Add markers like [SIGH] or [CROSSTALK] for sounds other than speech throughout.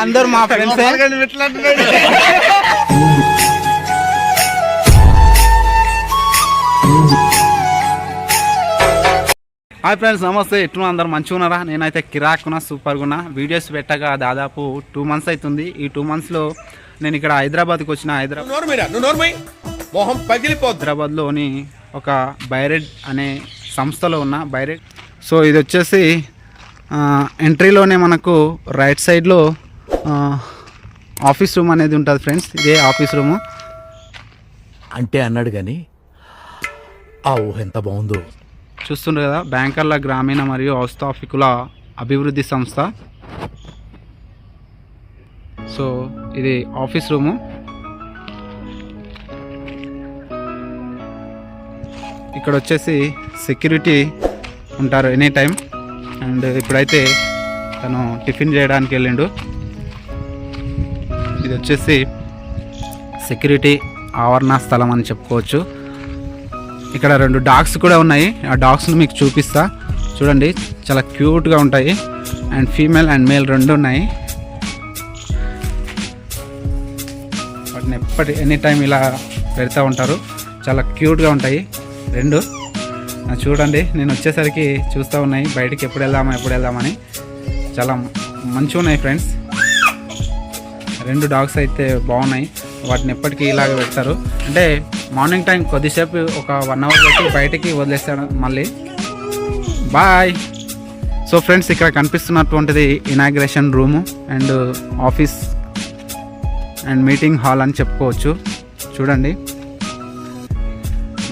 వీళ్ళందరూ మా [LAUGHS] ఫ్రెండ్సే హాయ్ ఫ్రెండ్స్ నమస్తే. ఎట్లు అందరు మంచిగా ఉన్నారా? నేనైతే కిరాకున్నా సూపర్గా ఉన్నా. వీడియోస్ పెట్టగా దాదాపు టూ మంత్స్ అవుతుంది ఈ టూ మంత్స్లో నేను ఇక్కడ హైదరాబాద్కి వచ్చిన హైదరాబాద్ హైదరాబాద్లోని ఒక బైరెడ్ అనే సంస్థలో ఉన్న. బైరెడ్ సో ఇది వచ్చేసి ఎంట్రీలోనే మనకు రైట్ సైడ్లో ఆఫీస్ రూమ్ అనేది ఉంటుంది ఫ్రెండ్స్ ఇదే ఆఫీస్ రూము. అంటే అన్నాడు గాని ఆ ఊహ ఎంత బాగుందో. చూస్తుండ్రు కదా బ్యాంకర్ల గ్రామీణ మరియు ఔత్సాహికుల అభివృద్ధి సంస్థ. సో ఇది ఆఫీస్ రూము. ఇక్కడ వచ్చేసి సెక్యూరిటీ ఉంటారు ఎనీ టైం అండ్ ఇప్పుడైతే తను టిఫిన్ చేయడానికి వెళ్ళిండు. ఇది వచ్చేసి సెక్యూరిటీ ఆవరణ స్థలం అని చెప్పుకోవచ్చు. ఇక్కడ రెండు డాగ్స్ కూడా ఉన్నాయి. ఆ డాగ్స్ని మీకు చూపిస్తా. చూడండి చాలా క్యూట్గా ఉంటాయి. అండ్ ఫీమేల్ అండ్ మేల్ రెండు ఉన్నాయి. వాటిని ఎప్పటి ఎనీ టైం ఇలా పెడతా ఉంటారు. చాలా క్యూట్గా ఉంటాయి. రెండు. చూడండి నేను వచ్చేసరికి చూస్తూ ఉన్నాయి. బయటికి ఎప్పుడు వెళ్దామా ఎప్పుడు వెళ్దామని చాలా మంచిగా ఉన్నాయి ఫ్రెండ్స్ రెండు డాగ్స్ అయితే బాగున్నాయి. వాటిని ఎప్పటికీ ఇలాగ పెడతారు. అంటే మార్నింగ్ టైం కొద్దిసేపు ఒక వన్ అవర్ పెట్టి బయటికి వదిలేస్తాడు మళ్ళీ. బాయ్. సో ఫ్రెండ్స్ ఇక్కడ కనిపిస్తున్నటువంటిది inauguration room and office and meeting hall అని చెప్పుకోవచ్చు. చూడండి.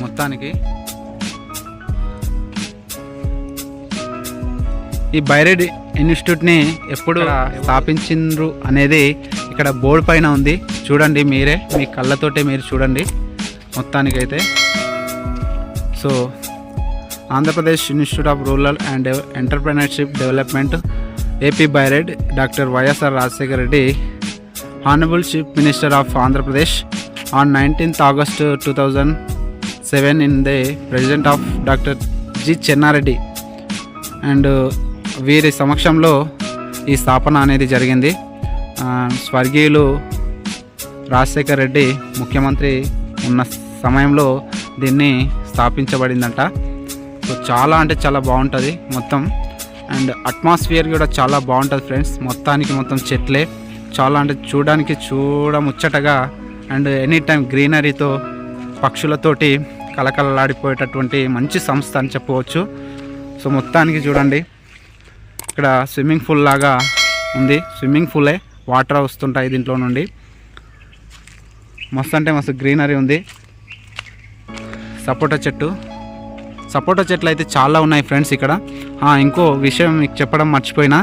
మొత్తానికి ఈ బైరెడ్ ఇన్స్టిట్యూట్ని ఎప్పుడు స్థాపించిండ్రు అనేది ఇక్కడ బోర్డు పైన ఉంది. చూడండి మీరే మీ కళ్ళతోటే మీరు చూడండి మొత్తానికైతే. So Andhra Pradesh institute of rural and entrepreneurship development AP BIRED doctor YSR Rajasekhara Reddy honourable chief minister of Andhra Pradesh on nineteenth August two thousand seven in the president of doctor G Chenna Reddy. And వీరి సమక్షంలో ఈ స్థాపన అనేది జరిగింది. స్వర్గీయులు రాజశేఖర్ రెడ్డి ముఖ్యమంత్రి ఉన్న సమయంలో దీన్ని స్థాపించబడిందంట. సో చాలా అంటే చాలా బాగుంటుంది మొత్తం. అండ్ అట్మాస్ఫియర్ కూడా చాలా బాగుంటుంది ఫ్రెండ్స్. మొత్తానికి మొత్తం చెట్లే. చాలా అంటే చూడడానికి చూడముచ్చటగా అండ్ ఎనీ టైం గ్రీనరీతో పక్షులతోటి కలకలలాడిపోయేటటువంటి మంచి సంస్థ అని చెప్పవచ్చు సో మొత్తానికి చూడండి. ఇక్కడ స్విమ్మింగ్ పూల్ లాగా ఉంది. స్విమ్మింగ్ పూలే. వాటర్ వస్తుంటాయి దీంట్లో నుండి. మస్తు అంటే మస్తు గ్రీనరీ ఉంది. సపోటా చెట్టు. సపోటా చెట్లు అయితే చాలా ఉన్నాయి ఫ్రెండ్స్ ఇక్కడ. ఇంకో విషయం మీకు చెప్పడం మర్చిపోయినా.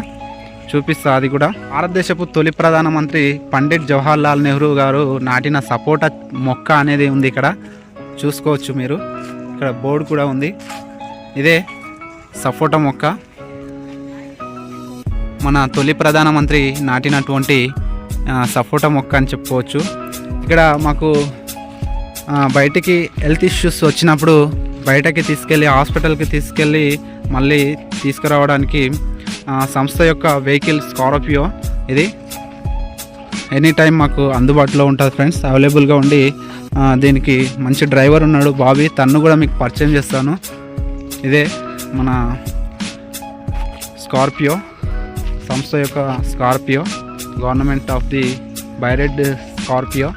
చూపిస్తా అది కూడా. భారతదేశపు తొలి ప్రధానమంత్రి పండిట్ జవహర్లాల్ నెహ్రూ గారు నాటిన సపోటా మొక్క అనేది ఉంది ఇక్కడ. చూసుకోవచ్చు మీరు. ఇక్కడ బోర్డు కూడా ఉంది. ఇదే సపోటా మొక్క. మన తొలి ప్రధానమంత్రి నాటినటువంటి సపోటా మొక్క అని చెప్పుకోవచ్చు. ఇక్కడ మాకు బయటికి హెల్త్ ఇష్యూస్ వచ్చినప్పుడు బయటకి తీసుకెళ్ళి హాస్పిటల్కి తీసుకెళ్ళి మళ్ళీ తీసుకురావడానికి సంస్థ యొక్క వెహికల్ స్కార్పియో ఇది. ఎనీ టైం మాకు అందుబాటులో ఉంటుంది ఫ్రెండ్స్ అవైలబుల్గా ఉండి దీనికి మంచి డ్రైవర్ ఉన్నాడు బాబీ తన్ను కూడా మీకు పరిచయం చేస్తాను. ఇదే మన స్కార్పియో. సంస్థ యొక్క Scorpio government of the BIRED Scorpio.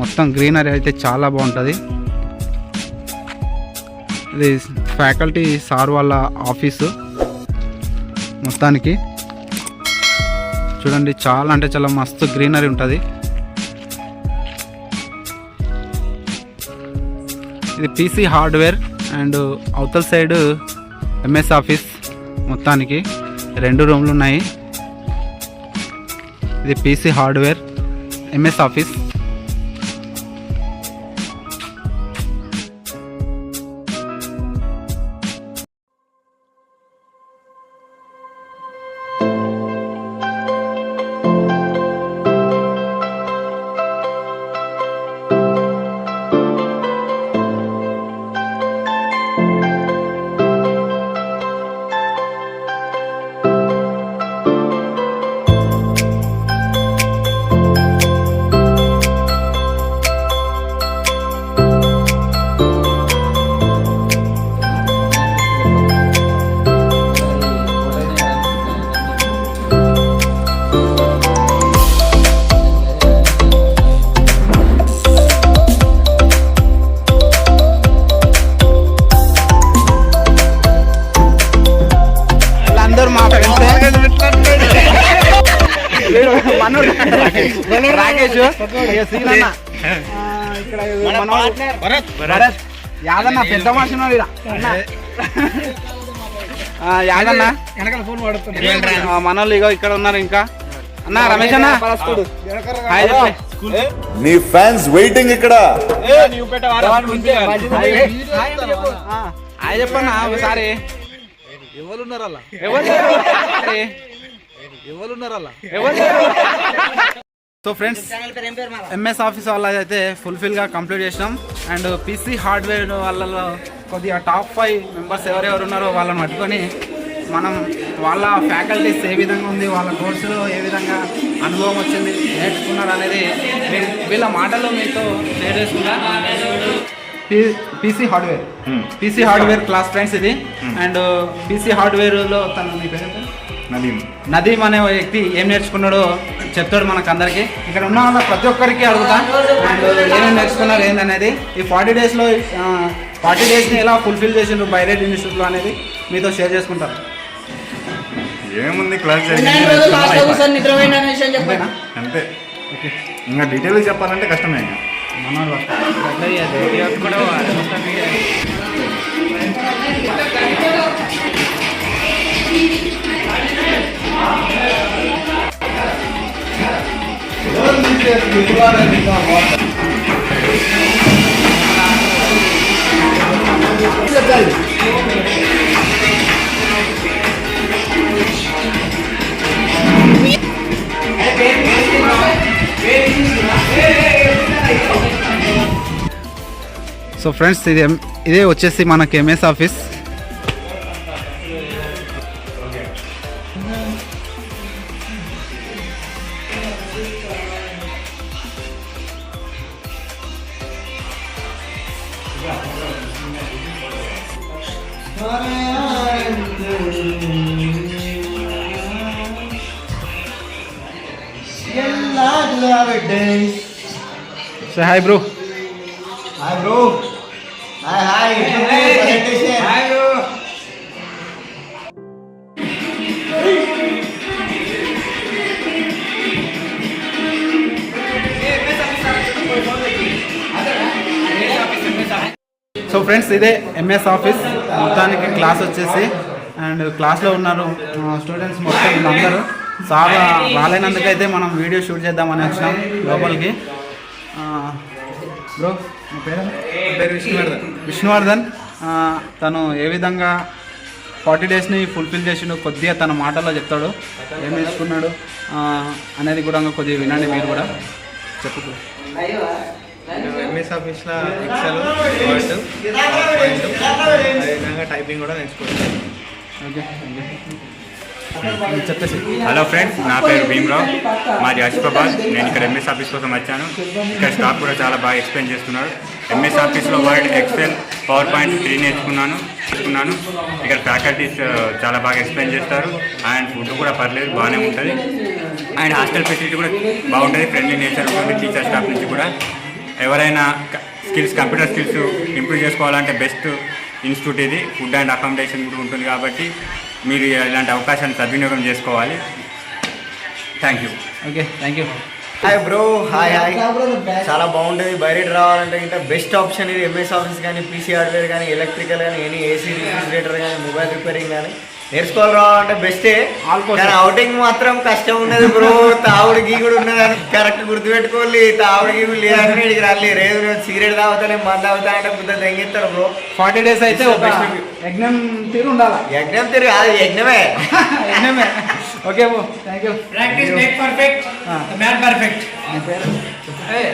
మొత్తం గ్రీనరీ అయితే చాలా బాగుంటుంది. ఇది ఫ్యాకల్టీ సార్ వాళ్ళ ఆఫీసు మొత్తానికి. చూడండి చాలా అంటే చాలా మస్తు గ్రీనరీ ఉంటుంది. ఇది పీసీ హార్డ్వేర్ అండ్ అవతల సైడ్ ఎంఎస్ ఆఫీస్ మొత్తానికి. రెండు రూమ్లు ఉన్నాయి. ఇది పీసీ హార్డ్వేర్ ఎంఎస్ ఆఫీస్. ఇక్కడ భరత్. యాదన్న పెద్ద మనిషి యాదన్న. మనోళ్ళు ఇగో ఇక్కడ ఉన్నారు ఇంకా. అన్న రమేష్ అన్న. నీ ఫ్యాన్స్ వెయిటింగ్ ఇక్కడ. ఆ, హాయ్ చెప్పన్న ఒకసారి. ఎవరున్నారల్లా ఎవరు లేరు? అరే, ఎవరున్నారల్లా ఎవరు? సో ఫ్రెండ్స్ ఎంఎస్ ఆఫీస్ వాళ్ళ అయితే ఫుల్ఫిల్గా కంప్లీట్ చేసినాం. అండ్ పీసీ హార్డ్వేర్ వాళ్ళలో కొద్దిగా టాప్ ఫైవ్ మెంబర్స్ ఎవరెవరు ఉన్నారో వాళ్ళని పట్టుకొని మనం వాళ్ళ ఫ్యాకల్టీస్ ఏ విధంగా ఉంది వాళ్ళ కోర్సులో ఏ విధంగా అనుభవం వచ్చింది నేర్చుకున్నారు అనేది వీళ్ళ మాటల్లో మీతో షేర్ చేసుకున్నా PC hardware PC hardware class friends ఇది. అండ్ పీసీ హార్డ్వేర్లో తను మీ పేరు నదీం. నదీమ్ అనే వ్యక్తి ఏం నేర్చుకున్నాడో చెప్తాడు మనకు అందరికి ఇక్కడ ఉన్న వాళ్ళ ప్రతి ఒక్కరికి అడుగుతా. అండ్ ఏమేమి నేర్చుకున్నారు ఏందనేది. ఈ ఫార్టీ డేస్లో ఫార్టీ డేస్ని ఎలా ఫుల్ఫిల్ చేసిండ్రు బైరెడ్ ఇన్స్టిట్యూట్లో అనేది మీతో షేర్ చేసుకుంటారు ఏముంది క్లాస్ అంతే. ఇంకా డీటెయిల్ చెప్పాలంటే కష్టమే ఇంకా. మనోడు [LAUGHS] [LAUGHS] సో ఫ్రెండ్స్ ఇది ఇదే వచ్చేసి మనకి MS office so hi bro so friends ఇదే ఎంఎస్ ఆఫీస్ మొత్తానికి క్లాస్ వచ్చేసి అండ్ క్లాస్లో ఉన్నారు స్టూడెంట్స్ మొత్తం వీళ్ళందరూ. సార్ రాలేనందుకైతే మనం వీడియో షూట్ చేద్దామని వచ్చినాం లోపలికి. బ్రో మీ పేరు? పేరు విష్ణువర్ధన్. విష్ణువర్ధన్. ఆ, తను ఏ విధంగా ఫార్టీ డేస్ని ఫుల్ఫిల్ చేసిండు కొద్దిగా తన మాటల్లో చెప్తాడు. ఏం నేర్చుకున్నాడు ఆ, అనేది కూడా కొద్దిగా వినండి మీరు కూడా. చెప్పు. ఎంఎస్ ఆఫీస్లో ఎక్సెల్ వర్డ్ పాయింట్. అదేవిధంగా టైపింగ్ కూడా నేర్చుకుంటాను ఓకే ఓకే. చెప్పేసి హలో ఫ్రెండ్స్ నా పేరు భీమ్రావ్. మాది అష్ఫాబాద్ నేను ఇక్కడ ఎంఎస్ ఆఫీస్ కోసం వచ్చాను. ఇక్కడ స్టాఫ్ కూడా చాలా బాగా ఎక్స్ప్లెయిన్ చేస్తున్నారు. ఎంఎస్ ఆఫీస్లో Word Excel power point three నేర్చుకున్నాను. నేర్చుకున్నాను. ఇక్కడ ఫ్యాకల్టీస్ చాలా బాగా ఎక్స్ప్లెయిన్ చేస్తారు. అండ్ ఫుడ్ కూడా పర్లేదు బాగానే ఉంటుంది. అండ్ హాస్టల్ ఫెసిలిటీ కూడా బాగుంటుంది. ఫ్రెండ్లీ నేచర్ ఉంటుంది టీచర్ స్టాఫ్ నుంచి కూడా. ఎవరైనా స్కిల్స్ కంప్యూటర్ స్కిల్స్ ఇంప్రూవ్ చేసుకోవాలంటే బెస్ట్ ఇన్స్టిట్యూట్ ఇది. ఫుడ్ అండ్ అకామిడేషన్ కూడా ఉంటుంది కాబట్టి మీరు ఇలాంటి అవకాశాన్ని సద్వినియోగం చేసుకోవాలి. Thank you okay thank you hi bro hi hi చాలా బాగుంటుంది. బయట రావాలంటే ఇంకా బెస్ట్ ఆప్షన్ ఇది ఎంఎస్ ఆఫీస్ కానీ పీసీ హార్డ్వేర్ కానీ ఎలక్ట్రికల్ కానీ ఎనీ ఏసీ రిఫ్రిజిరేటర్ కానీ మొబైల్ రిపేరింగ్ కానీ. నేర్చుకోవాలి రావాలంటే బెస్టే కానీ అవుటింగ్ మాత్రం కష్టం ఉన్నది బ్రో. తావుడు గీగుడు ఉన్నదని కరెక్ట్ గుర్తుపెట్టుకోవాలి. తావుడు గీగుడు లేదని [LAUGHS] ఇక్కడికి రాలి రేదు సిగరెట్ తాగుతానే మంద తాగుతా అంటే బుద్ధ తెంగిస్తాడు బ్రో. ఫార్టీ డేస్ అయితే ఒక యజ్ఞం తీరు ఉండాలా? యజ్ఞం తిరిగి అది యజ్ఞమే. [LAUGHS] యజ్ఞమే. Okay thank you practice make perfect man perfect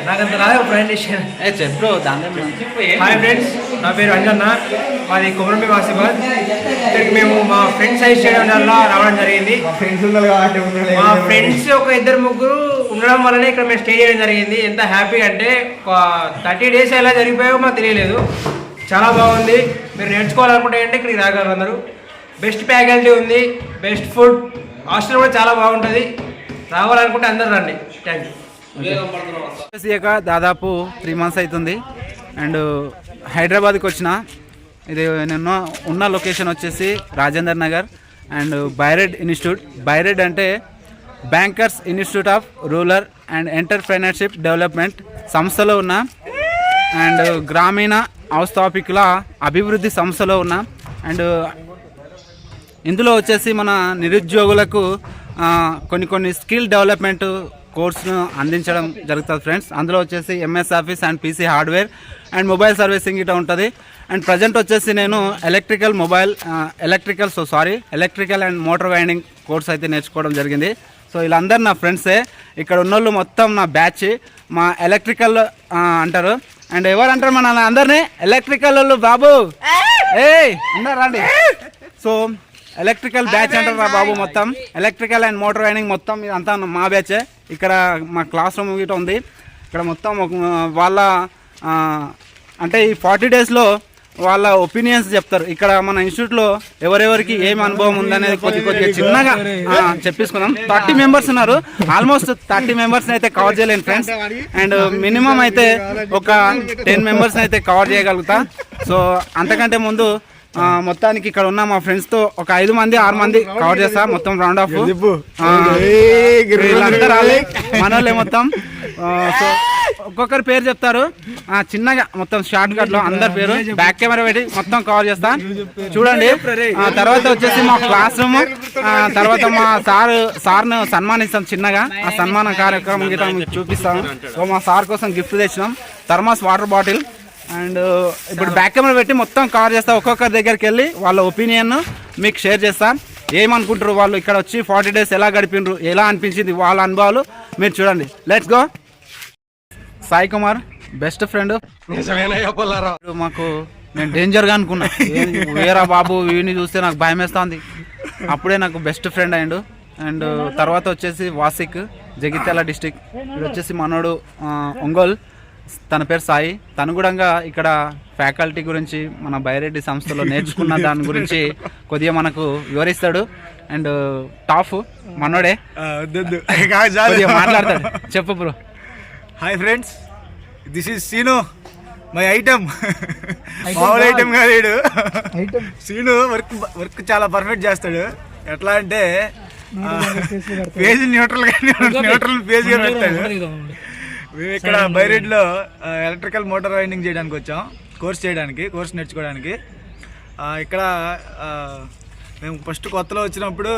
నాకంత రాదు ఏ చెప్పు దాని హాయ్ ఫ్రెండ్స్ నా పేరు అంజన్న. మాది కుమరంబి వాసిబాద్. ఇక్కడికి మేము మా ఫ్రెండ్స్ సైజ్ చేయడం వల్ల రావడం జరిగింది. ఫ్రెండ్స్ ఉన్నారు కాబట్టి ఉన్నాడు. మా ఫ్రెండ్స్ ఒక ఇద్దరు ముగ్గురు ఉండడం వల్లనే ఇక్కడ మేము స్టే చేయడం జరిగింది. ఎంత హ్యాపీ అంటే ఒక థర్టీ డేస్ ఎలా జరిగిపోయాయో మాకు తెలియలేదు. చాలా బాగుంది. మీరు నేర్చుకోవాలనుకుంటే అంటే ఇక్కడికి రాగలరు అందరూ. బెస్ట్ ఫ్యాకల్టీ ఉంది. బెస్ట్ ఫుడ్ హాస్టల్ కూడా చాలా బాగుంటుంది. రావాలనుకుంటే అందరు రండి. థ్యాంక్ యూ దాదాపు త్రీ మంత్స్ అవుతుంది. అండ్ హైదరాబాద్కి వచ్చిన ఇది నేను ఉన్న లొకేషన్ వచ్చేసి Rajender Nagar and BIRED institute. BIRED అంటే bankers institute of rural and entrepreneurship development సంస్థలో ఉన్న అండ్ గ్రామీణ అవస్థాపికుల అభివృద్ధి సంస్థలో ఉన్న అండ్ ఇందులో వచ్చేసి మన నిరుద్యోగులకు కొన్ని కొన్ని స్కిల్ డెవలప్మెంట్ కోర్సును అందించడం జరుగుతుంది ఫ్రెండ్స్. అందులో వచ్చేసి MS office and PC hardware and mobile servicing ఇట్లా ఉంటుంది. అండ్ ప్రజెంట్ వచ్చేసి నేను electrical mobile electrical so sorry electrical and motor winding course అయితే నేర్చుకోవడం జరిగింది. సో వీళ్ళందరూ నా ఫ్రెండ్సే ఇక్కడ ఉన్నోళ్ళు మొత్తం నా బ్యాచ్ మా ఎలక్ట్రికల్ అంటారు. అండ్ ఎవరు అంటారు మన అందరినీ? ఎలక్ట్రికల్ వాళ్ళు బాబు. ఏయ్! అందరు రండి. సో ఎలక్ట్రికల్ బ్యాచ్ అంటారు రా బాబు మొత్తం. ఎలక్ట్రికల్ అండ్ మోటార్ వైండింగ్ మొత్తం ఇదంతా మా బ్యాచే. ఇక్కడ మా క్లాస్ రూమ్ గిట్ట ఉంది. ఇక్కడ మొత్తం వాళ్ళ అంటే ఈ ఫార్టీ డేస్లో వాళ్ళ ఒపీనియన్స్ చెప్తారు. ఇక్కడ మన ఇన్స్టిట్యూట్లో ఎవరెవరికి ఏం అనుభవం ఉందనేది కొద్ది కొద్దిగా చిన్నగా చెప్పేసుకున్నాం థర్టీ మెంబర్స్ ఉన్నారు. ఆల్మోస్ట్ థర్టీ మెంబర్స్ అయితే కవర్ చేయలేను ఫ్రెండ్స్ అండ్ మినిమం అయితే ఒక టెన్ మెంబర్స్ అయితే కవర్ చేయగలుగుతా. సో అంతకంటే ముందు మొత్తానికి ఇక్కడ ఉన్న మా ఫ్రెండ్స్తో ఒక ఐదు మంది ఆరు మంది కవర్ చేస్తా. మొత్తం రౌండ్ ఆఫ్ మనోళ్ళే మొత్తం. ఒక్కొక్కరి పేరు చెప్తారు. చిన్నగా మొత్తం షార్ట్ కట్లో అందరి పేరు. బ్యాక్ కెమెరా పెట్టి మొత్తం కవర్ చేస్తా. చూడండి. ఆ, తర్వాత వచ్చేసి మా క్లాస్ రూమ్ తర్వాత మా సార్ సార్ను సన్మానిస్తాం చిన్నగా. ఆ సన్మాన కార్యక్రమం గిట్ట మీకు చూపిస్తాం సో మా సార్ కోసం గిఫ్ట్ తెచ్చినాం. Thermos water bottle. అండ్ ఇప్పుడు బ్యాక్ కెమెరా పెట్టి మొత్తం కవర్ చేస్తా. ఒక్కొక్కరి దగ్గరికి వెళ్ళి వాళ్ళ ఒపీనియన్ మీకు షేర్ చేస్తా. ఏమనుకుంటారు వాళ్ళు? ఇక్కడ వచ్చి ఫార్టీ డేస్ ఎలా గడిపినరు? ఎలా అనిపించింది? వాళ్ళ అనుభవాలు మీరు చూడండి. Let's go Sai Kumar best friend మాకు నేను డేంజర్గా అనుకున్నా. వేరా బాబు వీడిని చూస్తే నాకు భయం వేస్తుంది అప్పుడే నాకు బెస్ట్ ఫ్రెండ్ అయ్యిండు. అండ్ తర్వాత వచ్చేసి వాసిక్ జగిత్యాల డిస్టిక్ ఇది వచ్చేసి మనోడు ఒంగోల్. తన పేరు సాయి. తను కూడా ఇక్కడ ఫ్యాకల్టీ గురించి మన బైరెడ్డి సంస్థలో నేర్చుకున్న [LAUGHS] దాని గురించి కొద్దిగా మనకు వివరిస్తాడు. అండ్ టాఫ్ మనోడే. [LAUGHS] మాట్లాడతాడు. చెప్పు bro. Hi friends this is Seenu my item. మామూలు ఐటమ్ కాదు వీడు. సీను వర్క్ వర్క్ చాలా పర్ఫెక్ట్ చేస్తాడు. ఎట్లా అంటే పేజ్ న్యూట్రల్గా న్యూట్రల్ పేజ్గా పెడతాడు. మేము ఇక్కడ బైరెడ్లో ఎలక్ట్రికల్ మోటార్ వైండింగ్ చేయడానికి వచ్చాం. కోర్స్ చేయడానికి కోర్స్ నేర్చుకోవడానికి. ఇక్కడ మేము ఫస్ట్ కొత్తలో వచ్చినప్పుడు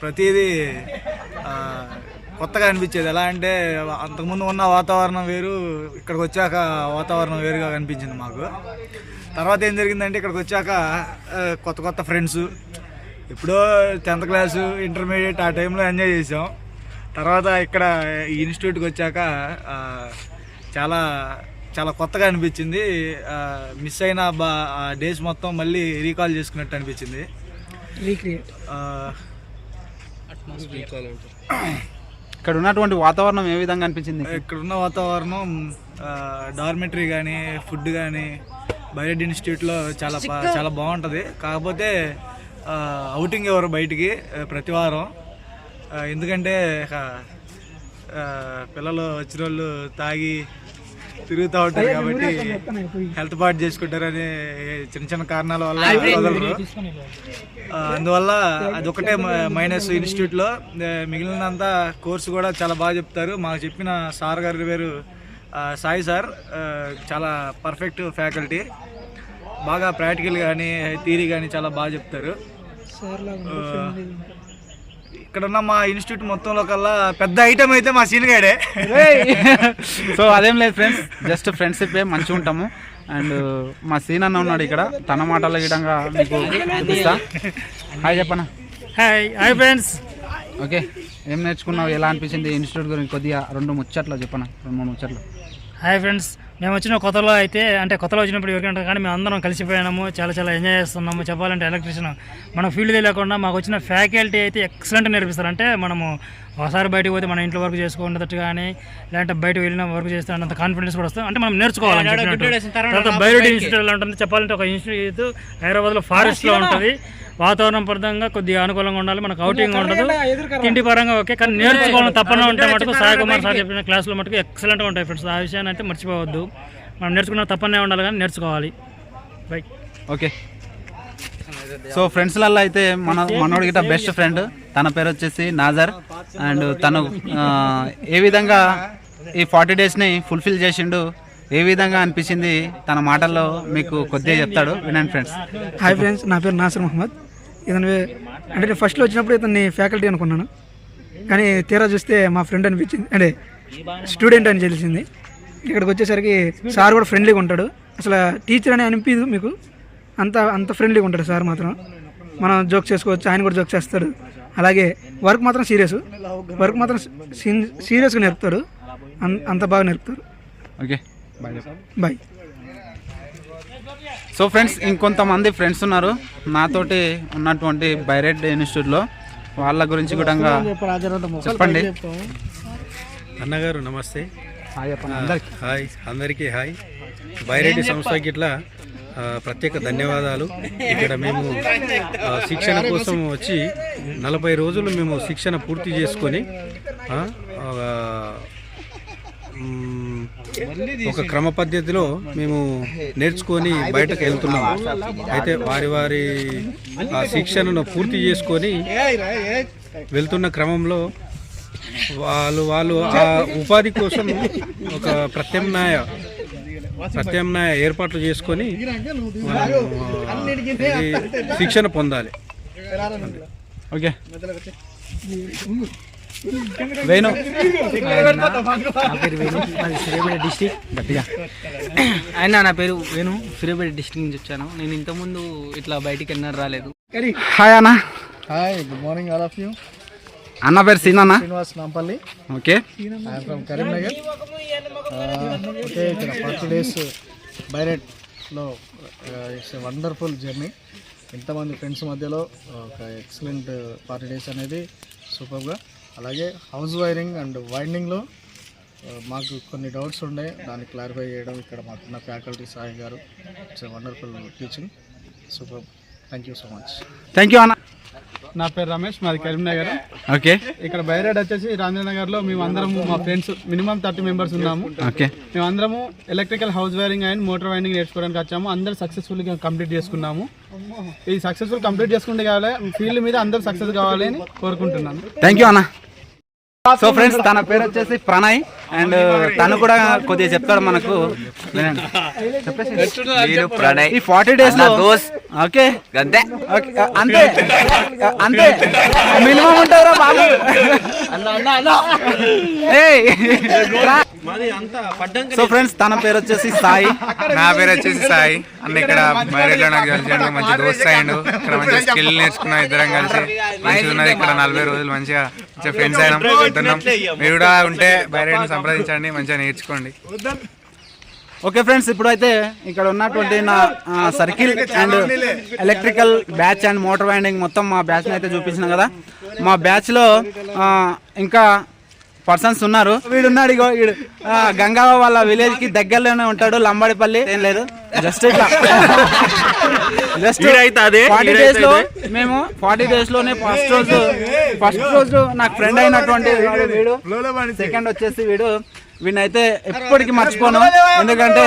ప్రతిదీ కొత్తగా అనిపించేది. ఎలా అంటే అంతకుముందు ఉన్న వాతావరణం వేరు ఇక్కడికి వచ్చాక వాతావరణం వేరుగా కనిపించింది మాకు. తర్వాత ఏం జరిగిందంటే ఇక్కడికి వచ్చాక కొత్త కొత్త ఫ్రెండ్స్ ఎప్పుడో టెన్త్ క్లాసు ఇంటర్మీడియట్ ఆ టైంలో ఎంజాయ్ చేసాం తర్వాత ఇక్కడ ఈ ఇన్స్టిట్యూట్కి వచ్చాక చాలా చాలా కొత్తగా అనిపించింది. మిస్ అయిన బా ఆ డేస్ మొత్తం మళ్ళీ రీకాల్ చేసుకున్నట్టు అనిపించింది. ఇక్కడ ఉన్నటువంటి వాతావరణం ఏ విధంగా అనిపించింది? ఇక్కడ ఉన్న వాతావరణం డార్మెటరీ కానీ ఫుడ్ కానీ బైరెడ్ ఇన్స్టిట్యూట్లో చాలా చాలా బాగుంటుంది. కాకపోతే అవుటింగ్ ఎవరు బయటికి ప్రతి వారం ఎందుకంటే పిల్లలు వచ్చిన వాళ్ళు తాగి తిరుగుతూ ఉంటారు కాబట్టి హెల్త్ పార్ట్ చేసుకుంటారని చిన్న చిన్న కారణాల వల్ల వదలరు. అందువల్ల అదొకటే మ- మైనస్ ఇన్స్టిట్యూట్లో. మిగిలినంతా కోర్సు కూడా చాలా బాగా చెప్తారు. మాకు చెప్పిన సార్ గారి పేరు సాయి సార్. చాలా పర్ఫెక్ట్ ఫ్యాకల్టీ. బాగా ప్రాక్టికల్ కానీ థీరీ కానీ చాలా బాగా చెప్తారు. ఆ, ఇక్కడ ఉన్న మా ఇన్స్టిట్యూట్ మొత్తంలో కల్లా పెద్ద ఐటమ్ అయితే మా సీన్ గాడే. [LAUGHS] సో అదేం లేదు ఫ్రెండ్స్ జస్ట్ ఫ్రెండ్షిప్ మంచిగా ఉంటాము. అండ్ మా సీన్ అన్న ఉన్నాడు ఇక్కడ తన మాటల గిడంగా మీకు చూపిస్తా హాయ్ చెప్పనా? హాయ్ హాయ్ ఫ్రెండ్స్ ఓకే ఏం నేర్చుకున్నావు? ఎలా అనిపించింది ఇన్స్టిట్యూట్ గురించి కొద్దిగా రెండు ముచ్చట్లు చెప్పనా? రెండు మూడు ముచ్చట్లు. హాయ్ ఫ్రెండ్స్ మేము వచ్చిన కొత్తలో అయితే అంటే కొత్తలో వచ్చినప్పుడు ఎవరికంటే కానీ మేము అందరం కలిసిపోయినాము చాలా చాలా ఎంజాయ్ చేస్తున్నాము. చెప్పాలంటే ఎలక్ట్రీషియన్ మన ఫీల్డ్ తెలియకుండా మాకు వచ్చిన ఫ్యాకల్టీ అయితే ఎక్సలెంట్ నేర్పిస్తారు. అంటే మనము ఒకసారి బయటకు పోతే మన ఇంట్లో వర్క్ చేసుకునేటట్టు కానీ లేదంటే బయటకు వెళ్ళిన వర్క్ చేస్తే అంత కాన్ఫిడెన్స్ కూడా వస్తుంది. అంటే మనం నేర్చుకోవాలి తర్వాత బయోటీ ఇన్స్టిట్యూట్ ఉంటుంది చెప్పాలంటే ఒక ఇన్స్టిట్యూట్ హైదరాబాద్లో ఫారెస్ట్లో ఉంటుంది. వాతావరణం పరంగా కొద్దిగా అనుకూలంగా ఉండాలి. మనకు అవుటింగ్ ఉండదు. తిండి పరంగా ఓకే కానీ నేర్చుకోవడం తప్పన ఉంటే మటుకు. సాయి కుమార్ సార్ చెప్పిన క్లాసులో మటుకు ఎక్సలెంట్గా ఉంటాయి ఫ్రెండ్స్ ఆ విషయాన్ని అయితే మర్చిపోవద్దు. మనం నేర్చుకున్న తప్పనే ఉండాలి కానీ నేర్చుకోవాలి. బై ఓకే సో ఫ్రెండ్స్లలో అయితే మన మనోడి గిట్ట బెస్ట్ ఫ్రెండ్ తన పేరు వచ్చేసి నాజర్. అండ్ తను ఏ విధంగా ఈ ఫార్టీ డేస్ని ఫుల్ఫిల్ చేసిండు ఏ విధంగా అనిపించింది తన మాటల్లో మీకు కొద్దిగా చెప్తాడు. వినండి ఫ్రెండ్స్ హాయ్ ఫ్రెండ్స్ నా పేరు నాసర్ మహమ్మద్. ఇతను అంటే నేను ఫస్ట్లో వచ్చినప్పుడు ఇతన్ని ఫ్యాకల్టీ అనుకున్నాను. కానీ తీరా చూస్తే మా ఫ్రెండ్ అనిపించింది అంటే స్టూడెంట్ అని తెలిసింది. ఇక్కడికి వచ్చేసరికి సార్ కూడా ఫ్రెండ్లీగా ఉంటాడు. అసలు టీచర్ అని అనిపించదు మీకు. అంత అంత ఫ్రెండ్లీగా ఉంటాడు సార్ మాత్రం. మనం జోక్ చేసుకోవచ్చు ఆయన కూడా జోక్ చేస్తాడు. అలాగే వర్క్ మాత్రం సీరియస్ వర్క్ మాత్రం సీరియస్గా నేర్పుతాడు. అంత బాగా నేర్పుతారు ఓకే బాయ్ సో ఫ్రెండ్స్ ఇంకొంతమంది ఫ్రెండ్స్ ఉన్నారు. నాతోటి ఉన్నటువంటి బైరెడ్ ఇన్స్టిట్యూట్లో వాళ్ళ గురించి కూడా చెప్పండి. అన్నగారు నమస్తే. హాయ్ అందరికీ. హాయ్ అందరికీ హాయ్. బైరెడ్డి సంస్థకి ఇట్లా ప్రత్యేక ధన్యవాదాలు. ఇక్కడ మేము శిక్షణ కోసం వచ్చి నలభై రోజులు మేము శిక్షణ పూర్తి చేసుకొని ఒక క్రమ పద్ధతిలో మేము నేర్చుకొని బయటకు వెళ్తున్నాము అయితే వారి వారి ఆ శిక్షణను పూర్తి చేసుకొని వెళ్తున్న క్రమంలో వాళ్ళు వాళ్ళు ఆ ఉపాధి కోసం ఒక ప్రత్యామ్నాయ ప్రత్యామ్నాయ ఏర్పాట్లు చేసుకొని శిక్షణ పొందాలి. ఓకే. వేణు. సూర్యాపేట డిస్టిక్ గట్టిగా ఆయన నా పేరు వేణు సూర్యాపేట డిస్టిక్ నుంచి వచ్చాను. నేను ఇంతకుముందు ఇట్లా బయటికి ఎన్నడూ రాలేదు. హాయ్ అన్న hi good morning all of you అన్న పేరు సీనన్న Srinivas Nampally. Okay. From Karimnagar okay ఇక్కడ ఫార్టీ డేస్ బైరెట్లో ఇట్స్ ఎ వండర్ఫుల్ జర్నీ ఇంతమంది ఫ్రెండ్స్ మధ్యలో ఒక ఎక్సలెంట్ ఫార్టీ డేస్ అనేది సూపర్గా అలాగే హౌస్ వైరింగ్ అండ్ వైండింగ్లో మాకు కొన్ని డౌట్స్ ఉండే. దాన్ని క్లారిఫై చేయడం ఇక్కడ మాకున్న ఫ్యాకల్టీ సాయి గారు. It's a wonderful teaching super thank you so much thank you అన్న. నా పేరు రమేష్ మాది కరీంనగర్. ఓకే. ఇక్కడ బైరాడ్ వచ్చేసి రాజేంద్రనగర్లో మేము అందరము మా ఫ్రెండ్స్ మినిమం థర్టీ మెంబర్స్ ఉన్నాము. ఓకే. మేము అందరము electrical house wiring and motor wiring నేర్చుకోవడానికి వచ్చాము. అందరు సక్సెస్ఫుల్గా కంప్లీట్ చేసుకున్నాము. ఈ సక్సెస్ఫుల్ కంప్లీట్ చేసుకుంటే కావాలి ఫీల్డ్ మీద అందరు సక్సెస్ కావాలి అని కోరుకుంటున్నాను. థ్యాంక్ యూ అన్న. సో ఫ్రెండ్స్ తన పేరు వచ్చేసి ప్రణయ్. అండ్ తను కూడా కొద్దిగా చెప్తాడు మనకు. ప్రణయ్ ఈ ఫార్టీ డేస్లో ఓకే. ఓకే, అంతే. అంతే. మినిమం ఉంటారా బాబు. సో ఫ్రెండ్స్ తన పేరు వచ్చేసి సాయి. నా పేరు వచ్చేసి సాయి. అన్న ఇక్కడ బైరెడ్లో నాకు కలిసాడు మంచి దోస్త్ అయ్యిండు. ఇక్కడ మంచి స్కిల్ నేర్చుకున్నాం ఇద్దరం కలిసి. మంచిగా ఉన్నది. ఇక్కడ నలభై రోజులు మంచిగా మంచిగా ఫ్రెండ్స్ అయినాం మీరు కూడా ఉంటే బైరెడ్ని సంప్రదించండి మంచిగా నేర్చుకోండి. ఓకే ఫ్రెండ్స్ ఇప్పుడైతే ఇక్కడ ఉన్నటువంటి నా circle and electrical batch and motor winding మొత్తం మా బ్యాచ్ని అయితే చూపించినాం కదా. మా బ్యాచ్లో ఇంకా పర్సన్స్ ఉన్నారు వీడు ఉన్నాడు ఇగో వీడు ఆ, గంగావ వాళ్ళ విలేజ్కి దగ్గరలోనే ఉంటాడు లంబాడిపల్లి ఏం లేదు జస్ట్ ఇట్లా జస్ట్ ఫార్టీ డేస్లో మేము ఫార్టీ డేస్లోనే ఫస్ట్ రోజు ఫస్ట్ రోజు నాకు ఫ్రెండ్ అయినటువంటి వీడు వీడు సెకండ్ వచ్చేసి వీడు వీడినైతే ఎప్పటికీ మర్చిపోను ఎందుకంటే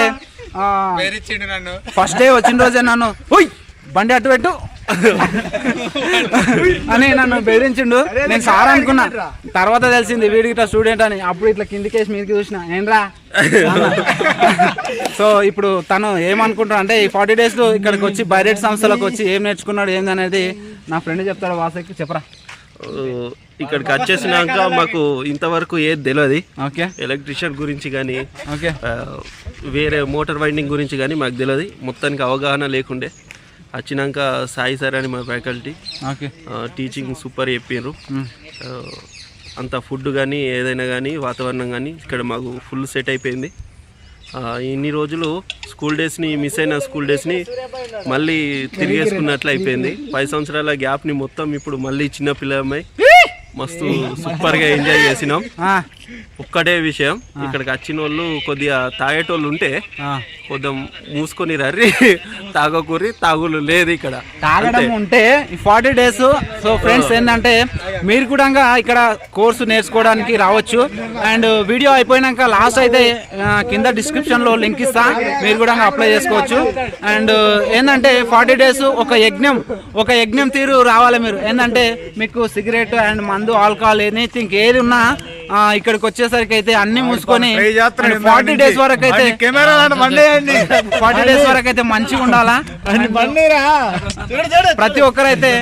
ఫస్ట్ డే వచ్చిన రోజే నన్ను "ఉయ్, బండి అటు పెట్టు అని నన్ను బెదిరించిండు. నేను సార్ అనుకున్నా. తర్వాత తెలిసింది వీడికి ఇట్లా స్టూడెంట్ అని. అప్పుడు ఇట్లా కిందికేసి మీదకి చూసిన. ఏంట్రా? సో ఇప్పుడు తను ఏమనుకుంటున్నా అంటే ఈ ఫార్టీ డేస్లో ఇక్కడికి వచ్చి బైరెట్ సంస్థలకు వచ్చి ఏం నేర్చుకున్నాడు ఏందనేది నా ఫ్రెండ్ చెప్తాడు వాసకి. చెప్పరా? ఇక్కడికి వచ్చేసినాక మాకు ఇంతవరకు ఏది తెలియదు ఓకే. ఎలక్ట్రిషియన్ గురించి కానీ ఓకే. వేరే మోటార్ వైండింగ్ గురించి కానీ మాకు తెలియదు మొత్తానికి అవగాహన లేకుండే. వచ్చినాక సాయి సార్ అని మా ఫ్యాకల్టీ టీచింగ్ సూపర్ చెప్పిండ్రు అంత ఫుడ్ కానీ ఏదైనా కానీ వాతావరణం కానీ ఇక్కడ మాకు ఫుల్ సెట్ అయిపోయింది. ఇన్ని రోజులు స్కూల్ డేస్ని మిస్ అయిన స్కూల్ డేస్ని మళ్ళీ తిరిగేసుకున్నట్లు అయిపోయింది. పది సంవత్సరాల గ్యాప్ని మొత్తం ఇప్పుడు మళ్ళీ చిన్న పిల్లమై మస్తు సూపర్గా ఎంజాయ్ చేసినాం ఒక్కటే విషయం. ఇక్కడికి వచ్చిన వాళ్ళు కొద్దిగా తాగేటోళ్ళు ఉంటే. కొద్దిగా మూసుకొని రర్రి తాగకూరి తాగులు లేదు ఇక్కడ. తాగడం ఉంటే ఫార్టీ డేస్. సో ఫ్రెండ్స్ ఏంటంటే మీరు కూడా ఇక్కడ కోర్సు నేర్చుకోవడానికి రావచ్చు. అండ్ వీడియో అయిపోయినాక లాస్ట్ అయితే కింద డిస్క్రిప్షన్లో లింక్ ఇస్తా. మీరు కూడా అప్లై చేసుకోవచ్చు. అండ్ ఏంటంటే ఫార్టీ డేస్ ఒక యజ్ఞం ఒక యజ్ఞం తీరు రావాలి మీరు. ఏంటంటే మీకు సిగరెట్ అండ్ మందు ఆల్కహాల్ ఎనీథింగ్ ఏది ఉన్నా ఇక్కడికి వచ్చేసరికి అయితే అన్ని మూసుకొని ఫార్టీ డేస్ వరకు అయితే ఫార్టీ డేస్ వరకు అయితే మంచిగా ఉండాలా? ప్రతి ఒక్కరైతే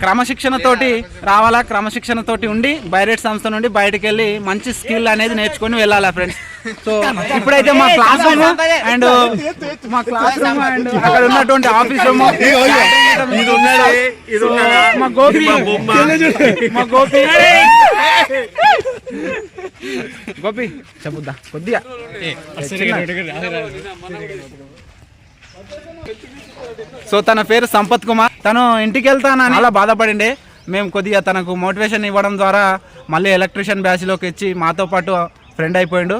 క్రమశిక్షణ తోటి రావాలా క్రమశిక్షణ తోటి ఉండి బైరెట్ సంస్థ నుండి బయటకు వెళ్ళి మంచి స్కిల్ అనేది నేర్చుకొని వెళ్ళాలా ఫ్రెండ్స్ సో ఇప్పుడైతే మా క్లాస్ రూమ్ అండ్ మా క్లాస్ రూమ్ అండ్ అక్కడ ఉన్నటువంటి ఆఫీస్ రూమ్ మా గోపి మా గోపి గోపి చెప్పుద్దా కొద్దిగా సో తన పేరు సంపత్ కుమార్ తను ఇంటికి వెళ్తానని అలా బాధపడిండే మేము కొద్దిగా తనకు మోటివేషన్ ఇవ్వడం ద్వారా మళ్ళీ ఎలక్ట్రీషియన్ బ్యాచ్లోకి వచ్చి మాతో పాటు ఫ్రెండ్ అయిపోయిండు.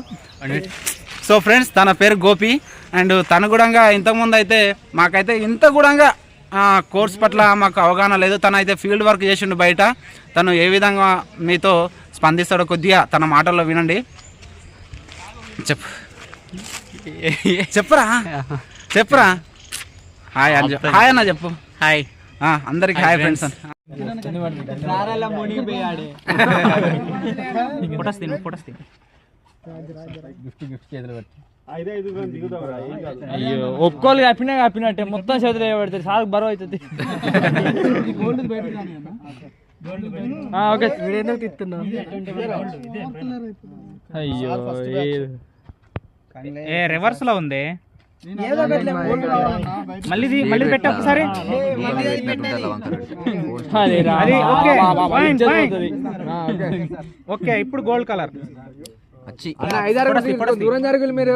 సో ఫ్రెండ్స్ తన పేరు గోపి. అండ్ తను కూడా ఇంతకుముందు అయితే మాకైతే ఇంత కూడా కోర్స్ పట్ల మాకు అవగాహన లేదు. తను అయితే ఫీల్డ్ వర్క్ చేసిండు బయట. తను ఏ విధంగా మీతో స్పందిస్తాడో కొద్దిగా తన మాటల్లో వినండి. చెప్పు. చెప్పురా? చెప్పురా? హాయ్ అని చెప్పు హాయ్ అన్న చెప్పు. హాయ్. అందరికి హాయ్ ఫ్రెండ్స్. అయ్యో ఒక్కోళ్ళు కప్పినా కప్పినట్టే మొత్తం చేతులు పెడతారు చాలా బరువు అవుతుంది. ఓకే. అయ్యో ఏ రివర్స్లో ఉంది. మళ్ళీ మళ్ళీ పెట్ట ఒకసారి. ఓకే. ఇప్పుడు గోల్డ్ కలర్. దూరం జరుగులు మీరు.